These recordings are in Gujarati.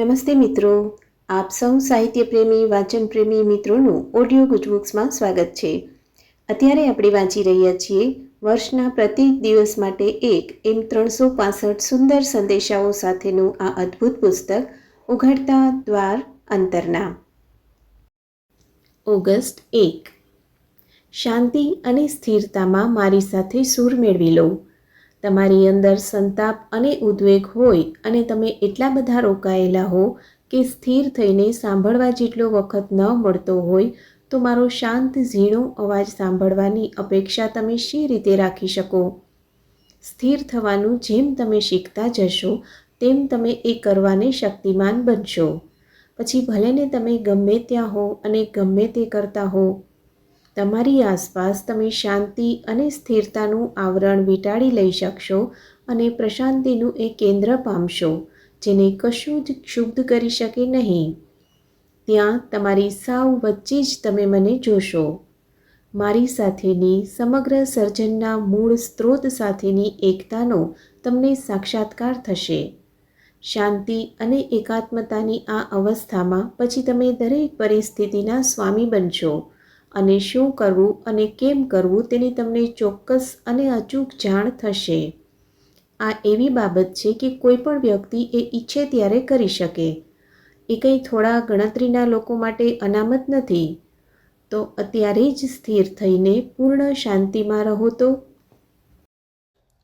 નમસ્તે મિત્રો. આપ સૌ સાહિત્ય પ્રેમી વાંચન પ્રેમી મિત્રોનું ઓડિયો ગુજબુક્સમાં સ્વાગત છે. અત્યારે આપણે વાંચી રહ્યા છીએ વર્ષના પ્રત્યેક દિવસ માટે એક એમ ત્રણસો પાસઠ સુંદર સંદેશાઓ સાથેનું આ અદ્ભુત પુસ્તક, ઉઘડતા દ્વાર અંતરના. ઓગસ્ટ એક. શાંતિ અને સ્થિરતામાં મારી સાથે સૂર મેળવી લો. તમારી અંદર સંતાપ અને ઉદ્વેગ હોય અને તમે એટલા બધા રોકાયેલા હો કે સ્થિર થઈને સાંભળવા જેટલો વખત ન મળતો હોય, તો મારો શાંત, ઝીણો અવાજ સાંભળવાની અપેક્ષા તમે શી રીતે રાખી શકો? સ્થિર થવાનું જેમ તમે શીખતા જશો, તેમ તમે એ કરવાને શક્તિમાન બનશો. પછી ભલેને તમે ગમે ત્યાં હો અને ગમે તે કરતા હો તમારી આસપાસ તમે શાંતિ અને સ્થિરતાનું આવરણ વીંટાળી લઈ શકશો અને પ્રશાંતિનું એ કેન્દ્ર પામશો, જેને કશું જ ક્ષુબ્ધ કરી શકે નહીં. ત્યાં તમારી સાવ વચ્ચે જ તમે મને જોશો. મારી સાથેની સમગ્ર સર્જનના મૂળ સ્ત્રોત સાથેની એકતાનો તમને સાક્ષાત્કાર થશે. શાંતિ અને એકાત્મતાની આ અવસ્થામાં પછી તમે દરેક પરિસ્થિતિના સ્વામી બનશો. અને શું કરવું અને કેમ કરવું તેની તમને ચોક્કસ અને અચૂક જાણ થશે. આ એવી બાબત છે કે કોઈપણ વ્યક્તિ એ ઈચ્છે ત્યારે કરી શકે. એ કંઈ થોડા ગણતરીના લોકો માટે અનામત નથી. તો અત્યારે જ સ્થિર થઈને પૂર્ણ શાંતિમાં રહો તો.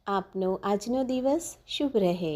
આપનો આજનો દિવસ શુભ રહે.